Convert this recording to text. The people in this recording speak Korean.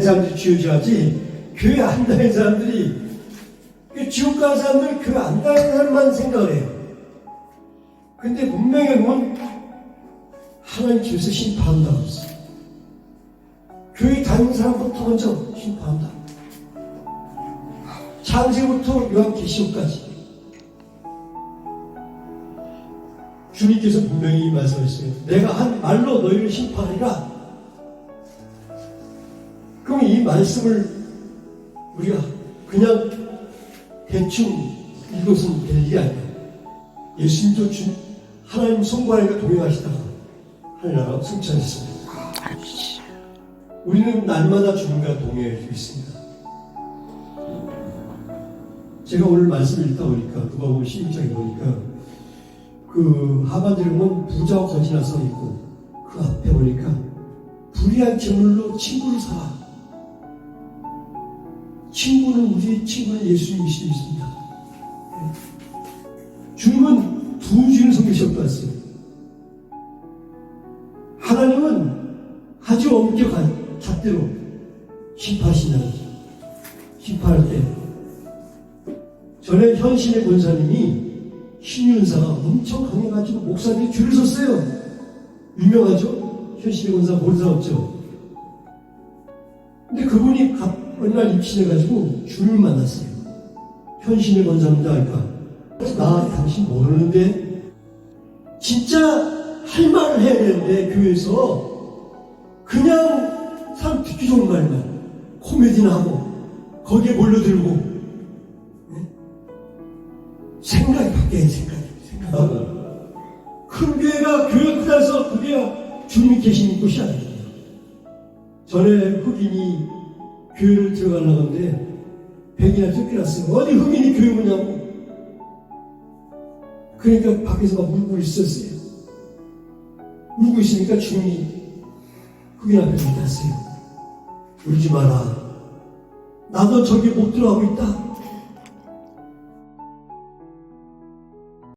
사람들이 지어줘야지 교회 안 다니는 사람들이 그 지옥 가는 사람들은 교회 안 다니는 사람만 생각을 해요. 근데 분명히 보면 하나님 집에서 심판한다고 했어요. 교회 다니는 사람부터 먼저 심판한다. 창세부터 요한계시록까지 주님께서 분명히 이 말씀하셨어요. 내가 한 말로 너희를 심판하리라. 그럼 이 말씀을 우리가 그냥 대충 이것은 될 일이 아니야. 예수님도 주, 하나님 성부하니까 동행하시다가 하늘나라 승천했습니다. 우리는 날마다 주님과 동행해주고 있습니다. 제가 오늘 말씀을 읽다 보니까 누가 보면 12장에 보니까 그 하반절에 보면 부자와 거지나 서 있고 그 앞에 보니까 불의한 제물로 친구를 사라. 친구는 우리의 친구는 예수님이십니다. 주님은 두 주를 섬기셨다 했어요. 하나님은 아주 엄격한 잣대로 심판하신다는 거죠. 심판할 때 전에 현신의 권사님이 신윤사가 엄청 강해가지고 목사들이 줄을 섰어요. 유명하죠? 현신의 권사 모르는 사람 없죠? 근데 그분이 갑, 어느 날 입신해가지고 주를 만났어요. 현신의 권사입니다. 그러니까 나 당신 모르는데 진짜 할 말을 해야 되는데 교회에서 그냥 사람 듣기 좋은 말만 코미디나 하고 거기에 몰려들고 네? 생각이 바뀌어야 생각이 생각이 큰 교회가 교회 크다해서 그게 주님이 계시는 곳이 아닙니다. 전에 흑인이 교회를 들어가려고 하는데 백이나 쫓겨났어요. 어디 흑인이 교회 오냐고. 그러니까 밖에서 막 울고 있었어요. 울고 있으니까 주님이 흑인 앞에 나갔어요. 울지 마라. 나도 저기 못 들어가고 있다.